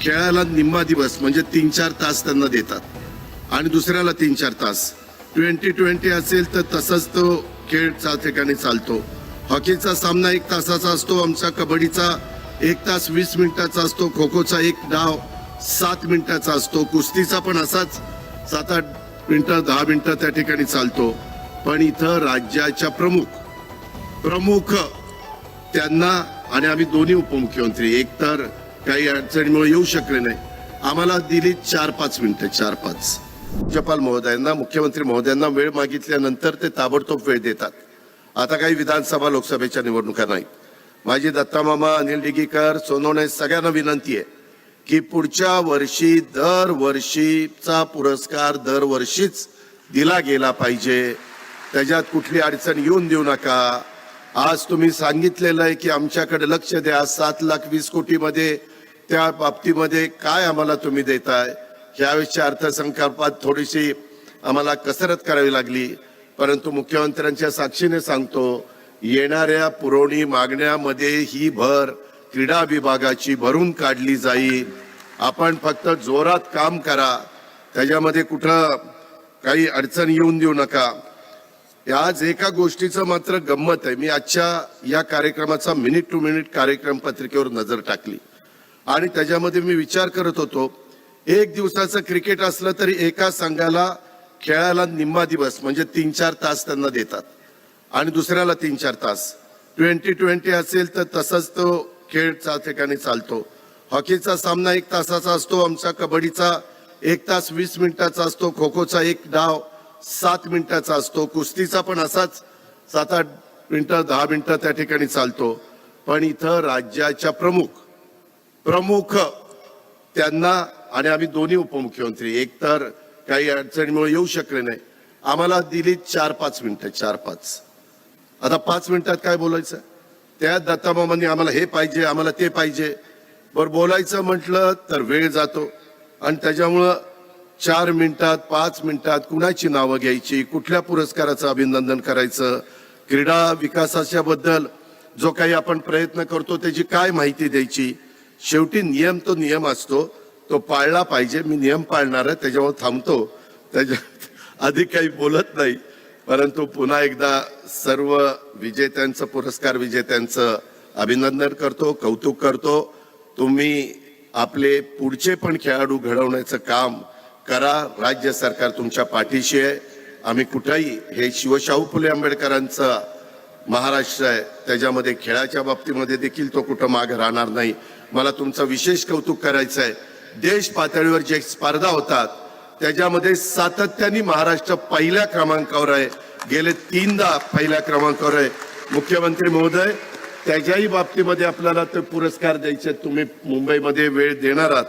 खेळायला निम्मा दिवस म्हणजे तीन चार तास त्यांना देतात. आणि दुसऱ्याला तीन चार तास. ट्वेंटी ट्वेंटी असेल तर तसंच तो खेळ त्या ठिकाणी चालतो. हॉकीचा सामना एक तासाचा असतो आमचा कबड्डीचा एक तास वीस मिनिटाचा असतो खो खोचा एक डाव सात मिनिटाचा असतो कुस्तीचा पण असाच सात आठ मिनटं दहा मिनटं त्या ठिकाणी चालतो. पण इथं राज्याच्या प्रमुख प्रमुख त्यांना आणि आम्ही दोन्ही उपमुख्यमंत्री एक तर काही अडचणीमुळे येऊ शकले नाही. आम्हाला दिली चार पाच मिनिटं चार पाच. राज्यपाल महोदयांना मुख्यमंत्री महोदयांना वेळ मागितल्यानंतर ते ताबडतोब वेळ देतात. आता काही विधानसभा लोकसभेच्या निवडणुका नाहीत. माझी दत्तामामा अनिल डिगीकर सोनवणे सगळ्यांना विनंती आहे की पुढच्या वर्षी दरवर्षीचा पुरस्कार दरवर्षीच दिला गेला पाहिजे. त्याच्यात कुठली अडचण येऊन देऊ नका. आज तुम्ही सांगितलेलं आहे की आमच्याकडे लक्ष द्या. सात लाख वीस कोटीमध्ये त्या बाबतीमध्ये काय आम्हाला तुम्ही देताय? यावेळेसच्या अर्थसंकल्पात थोडीशी आम्हाला कसरत करावी लागली. परंतु मुख्यमंत्र्यांच्या साक्षीने सांगतो येणाऱ्या पुरवणी मागण्यामध्ये ही भर क्रीडा विभागाची भरून काढली जाईल. आपण फक्त जोरात काम करा. त्याच्यामध्ये कुठं काही अडचण येऊन देऊ नका. आज एका गोष्टीचं मात्र गंमत आहे. मी आजच्या या कार्यक्रमाचा मिनिट टू मिनिट कार्यक्रम पत्रिकेवर नजर टाकली. आणि त्याच्यामध्ये मी विचार करत होतो एक दिवसाचं क्रिकेट असलं तरी एका संघाला खेळायला निम्मा दिवस म्हणजे तीन चार तास त्यांना देतात. आणि दुसऱ्याला तीन चार तास. ट्वेंटी ट्वेंटी असेल तर तसंच तो खेळ ठिकाणी चालतो. हॉकीचा सामना एक तासाचा असतो आमचा कबड्डीचा एक तास वीस मिनिटाचा असतो खो खोचा एक डाव सात मिनिटाचा असतो कुस्तीचा पण असाच सात आठ मिनटं दहा मिनटं त्या ठिकाणी चालतो. पण इथं राज्याच्या प्रमुख प्रमुख त्यांना आणि आम्ही दोन्ही उपमुख्यमंत्री एक तर काही अडचणीमुळे येऊ शकले नाही. आम्हाला दिली चार पाच मिनिटं चार पाच. आता पाच मिनिटात काय बोलायचं? त्या दत्तामामांनी आम्हाला हे पाहिजे आम्हाला ते पाहिजे. बरं बोलायचं म्हटलं तर वेळ जातो. आणि त्याच्यामुळं चार मिनिटात पाच मिनिटात कुणाची नावं घ्यायची कुठल्या पुरस्काराचं अभिनंदन करायचं क्रीडा विकासाच्या बद्दल जो काही आपण प्रयत्न करतो त्याची काय माहिती द्यायची शेवटी नियम तो नियम असतो. तो पाळला पाहिजे. मी नियम पाळणार आहे. त्याच्यामुळे थांबतो. त्याच्या अधिक काही बोलत नाही. परंतु पुन्हा एकदा सर्व विजेत्यांचं पुरस्कार विजेत्यांचं अभिनंदन करतो कौतुक करतो. तुम्ही आपले पुढचे पण खेळाडू घडवण्याचं काम करा. राज्य सरकार तुमच्या पाठीशी आहे. आम्ही कुठेही हे शिवशाहू फुले आंबेडकरांचं महाराष्ट्र आहे त्याच्यामध्ये खेळाच्या बाबतीमध्ये देखील तो कुठं मागे राहणार नाही. मला तुमचं विशेष कौतुक करायचं आहे. देश पातळीवर जे स्पर्धा होतात त्याच्यामध्ये सातत्याने महाराष्ट्र पहिल्या क्रमांकावर आहे. गेले तीनदा पहिल्या क्रमांकावर आहे. मुख्यमंत्री महोदय त्याच्याही बाबतीमध्ये आपल्याला ते पुरस्कार द्यायचे आहेत. तुम्ही मुंबईमध्ये वेळ देणार आहात.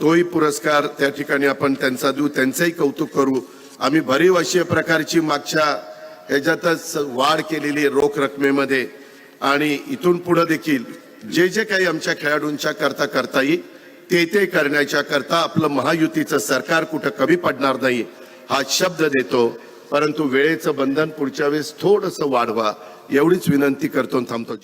तोही पुरस्कार त्या ठिकाणी आपण त्यांचा देऊ. त्यांचंही कौतुक करू. आम्ही भरीव अशी प्रकारची मागच्या ह्याच्यातच वाढ केलेली रोख रकमेमध्ये. आणि इथून पुढे देखील जे जे काही आमच्या खेळाडूंच्या करता करता येईल ते ते करण्याच्या करता आपलं महायुतीचं सरकार कुठं कमी पडणार नाही हा शब्द देतो. परंतु वेळेचं बंधन पुढच्या वेळेस थोडंसं वाढवा एवढीच विनंती करतो थांबतो.